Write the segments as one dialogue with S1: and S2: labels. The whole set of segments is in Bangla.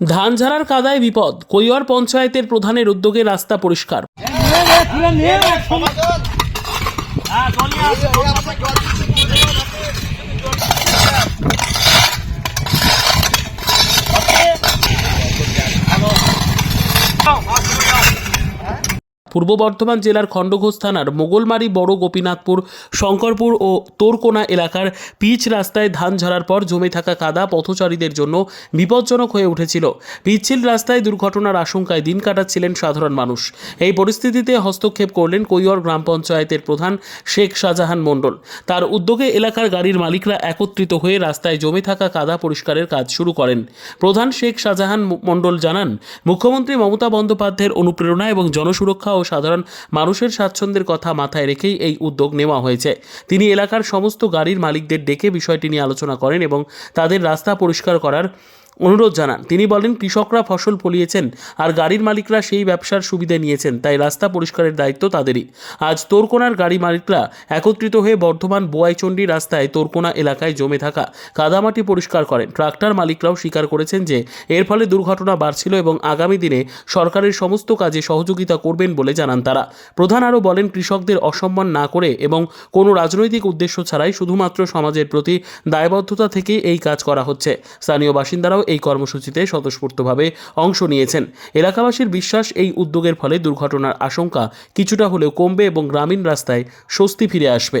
S1: ধান ঝাড়ার কাদায় বিপদ কৈয়ার পঞ্চায়েতের প্রধানের উদ্যোগে রাস্তা পরিষ্কার। পূর্ব বর্ধমান জেলার খণ্ডঘোষ থানার মোগলমারি বড় গোপীনাথপুর, শঙ্করপুর ও তোরকোনা এলাকার পিচ রাস্তায় ধান ঝাড়ার পর জমে থাকা কাদা পথচারীদের জন্য বিপজ্জনক হয়ে উঠেছিল। পিচ্ছিল রাস্তায় দুর্ঘটনার আশঙ্কায় দিন কাটাচ্ছিলেন সাধারণ মানুষ। এই পরিস্থিতিতে হস্তক্ষেপ করলেন কৈয়র গ্রাম পঞ্চায়েতের প্রধান শেখ শাহজাহান মণ্ডল। তার উদ্যোগে এলাকার গাড়ির মালিকরা একত্রিত হয়ে রাস্তায় জমে থাকা কাদা পরিষ্কারের কাজ শুরু করেন। প্রধান শেখ শাহজাহান মণ্ডল জানান, মুখ্যমন্ত্রী মমতা বন্দ্যোপাধ্যায়ের অনুপ্রেরণা এবং জনসুরক্ষা ও সাধারণ মানুষের স্বাচ্ছন্দ্যের কথা মাথায় রেখেই এই উদ্যোগ নেওয়া হয়েছে। তিনি এলাকার সমস্ত গাড়ির মালিকদের ডেকে বিষয়টি নিয়ে আলোচনা করেন এবং তাদের রাস্তা পরিষ্কার করার অনুরোধ জানান। তিনি বলেন, কৃষকরা ফসল ফলিয়েছেন আর গাড়ির মালিকরা সেই ব্যবসার সুবিধে নিয়েছেন, তাই রাস্তা পরিষ্কারের দায়িত্ব তাদেরই। আজ তোরকোনার গাড়ি মালিকরা একত্রিত হয়ে বর্ধমান বোয়াইচন্ডী রাস্তায় তোরকোনা এলাকায় জমে থাকা কাদামাটি পরিষ্কার করেন। ট্রাক্টর মালিকরাও স্বীকার করেছেন যে, এর ফলে দুর্ঘটনা বাড়ছিল এবং আগামী দিনে সরকারের সমস্ত কাজে সহযোগিতা করবেন বলে জানান তারা। প্রধান আরও বলেন, কৃষকদের অসম্মান না করে এবং কোনো রাজনৈতিক উদ্দেশ্য ছাড়াই শুধুমাত্র সমাজের প্রতি দায়বদ্ধতা থেকে এই কাজ করা হচ্ছে। স্থানীয় বাসিন্দারাও এই কর্মসূচিতে স্বতঃস্ফূর্তভাবে অংশ নিয়েছেন। এলাকাবাসীর বিশ্বাস, এই উদ্যোগের ফলে দুর্ঘটনার আশঙ্কা কিছুটা হলেও কমবে এবং গ্রামীণ রাস্তায় স্বস্তি ফিরে আসবে।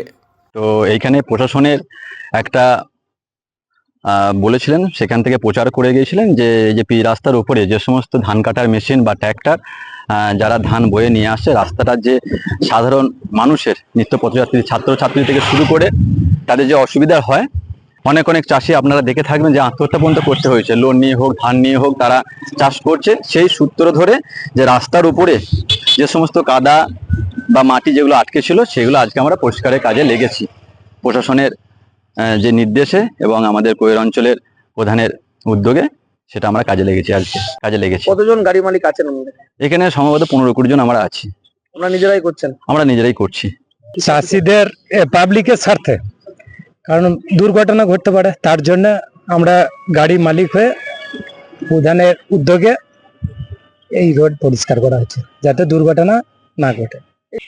S2: তো এইখানে প্রশাসনের একটা বলেছিলেন, সেখান থেকে প্রচার করে গিয়েছিলেন যে যে পি রাস্তার উপরে যে সমস্ত ধান কাটার মেশিন বা ট্র্যাক্টর যারা ধান বয়ে নিয়ে আসছে রাস্তাটার যে সাধারণ মানুষের নিত্য পথযাত্রী ছাত্রছাত্রী থেকে শুরু করে তাদের যে অসুবিধা হয় অনেক অনেক চাষি আপনারা দেখে থাকবেন যে আত্মহত্যা পর্যন্ত করতে হয়েছে। লোন নিয়ে হোক ধান নিয়ে হোক তারা চাষ করছে। সেই সূত্র ধরে যে রাস্তার উপরে যে সমস্ত কাদা বা মাটি যেগুলো আটকে ছিল সেগুলো আজকে আমরা পরিষ্কারের কাজে লেগেছি। প্রশাসনের আহ, যে নির্দেশে এবং আমাদের কৈর অঞ্চলের প্রধানের উদ্যোগে সেটা আমরা কাজে লেগেছি আজকে কাজে লেগেছি।
S3: কতজন গাড়ি মালিক আছেন
S2: এখানে সম্ভবত পনেরো কুড়ি জন আমরা আছি।
S3: আমরা নিজেরাই করছেন?
S2: আমরা নিজেরাই করছি।
S4: চাষিদের পাবলিকের স্বার্থে। কারণ দুর্ঘটনা ঘটতে পারে। তার জন্য আমরা গাড়ি মালিক হয়ে প্রধানের উদ্যোগে এই রোড পরিষ্কার করা হচ্ছে যাতে দুর্ঘটনা না ঘটে।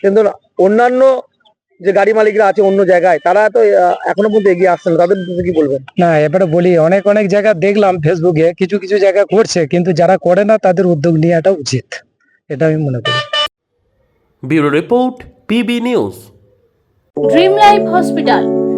S3: কিন্তু অন্যান্য যে গাড়ি মালিকরা আছে অন্য জায়গায় তারা তো এখনও পর্যন্ত এগিয়ে আসছেন না। তাদের কি বলবেন?
S4: না এবারে বলি অনেক অনেক জায়গা দেখলাম ফেসবুকে কিছু কিছু জায়গা করছে কিন্তু যারা করে না তাদের উদ্যোগ নেওয়াটা উচিত। এটা আমি মনে করি।
S1: Bureau report PB news.
S5: Dream life hospital.